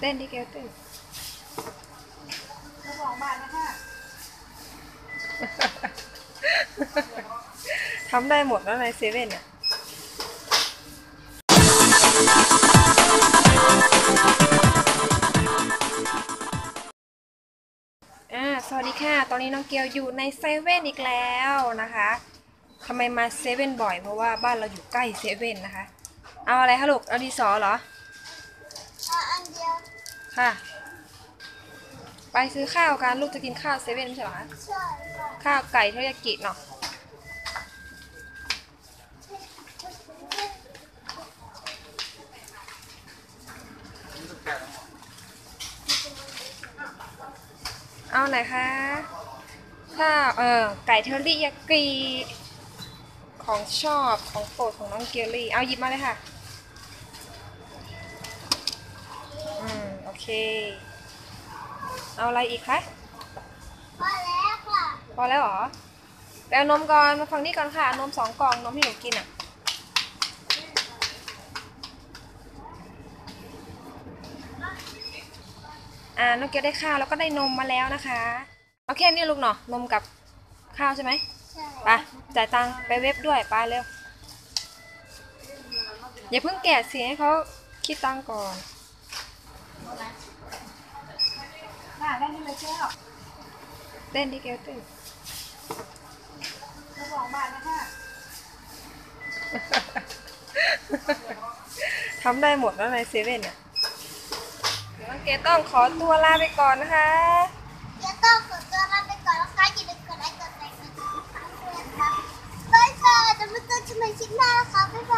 เต้นที่เกลเต้นเจ้าของบ้านนะคะทำได้หมดแล้วในเซเว่นอะอ่าสวัสดีค่ะ ตอนนี้น้องเกียวอยู่ในเซเว่นอีกแล้วนะคะทำไมมาเซเว่นบ่อยเพราะว่าบ้านเราอยู่ใกล้เซเว่นนะคะ เอาอะไรคะลูก เอาดีสอเหรออะอันเดียว ค่ะ ไปซื้อข้าวกันลูกจะกินข้าวเซเว่นไม่ใช่เหรอคะใช่ค่ะข้าวไก่เทริยากิเนาะเอาไหนคะข้าวเออไก่เทอริยากิของชอบของโปรดของน้องเกลลี่ เอาหยิบมาเลยค่ะ อืม โอ เคเอาอะไรอีกคะ พอแล้วค่ะพอแล้วเหรอไปเอานมก่อน มาฟังนี่ก่อนค่ะ นมสองกล่อง นมที่หนูกินอะ อ่า น้องเกียวได้ข้าวแล้วก็ได้นมมาแล้วนะคะเอาแค่นี้ลูกเนาะ นมกับข้าวใช่ไหมใช่ไปจ่ายตังค์ไปเว็บด้วย ไปเร็ว อย่าเพิ่งแกะสิให้เขาคิดตังค์ก่อน น่าได้นี่เลยแก้วเต้นที่เกลเต้นเจ้าของบ้านนะคะทำได้หมดแล้วในเซเว่นอะเดี๋ยวน้องเกดต้องขอตัวลาไปก่อนนะคะเดี๋ยวต้องขอตัวลาไปก่อนนะคะอย่าลืมกดไลค์กดแชร์กดติดตามด้วยนะคะบายบายจะมาเจอกันใหม่คลิปหน้านะคะบ๊ายบายบาย